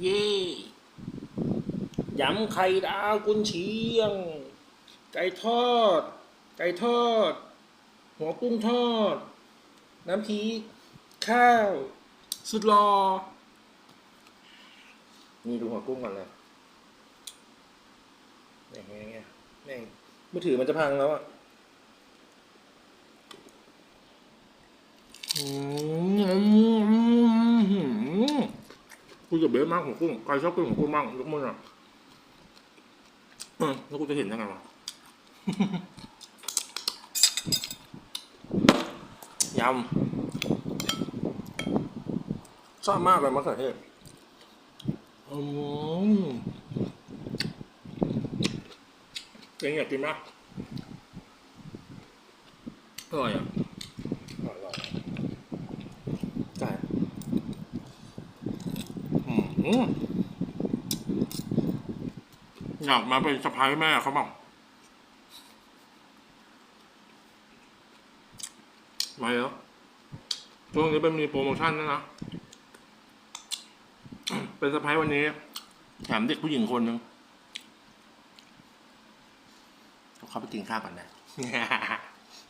เย่ยำไข่ดาวกุนเชียง ไก่ทอด ไก่ทอด หัวกุ้งทอด น้ำพริกข้าว สุดรอ นี่ดูหัวกุ้งก่อนเลยนี่ไงไงแม่งมือถือมันจะพังแล้วอะ อืม กูจะเบสมากหัวกุ้งใครชอบกินหัวกุ้งบ้างยกมืออะเออแล้วกูจะเห็นยังไงวะยำชอบมากเลยมะเขือเทศอืมเองอยากกินปะอร่อยอะอร่อยอร่อยใช่ อืมอยากมาเป็นสะพ้ายแม่เขาบอกมาแล้วช่วงนี้เป็นมีโปรโมชั่นด้วยนะ เป็นสะพ้ายวันนี้แถมเด็กผู้หญิงคนหนึ่งเขาไปกินข้าวก่อนนะ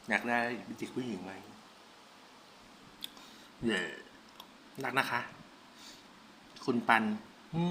อยากได้เด็กผู้หญิงไหมเย่รักนะคะ คุณปันอื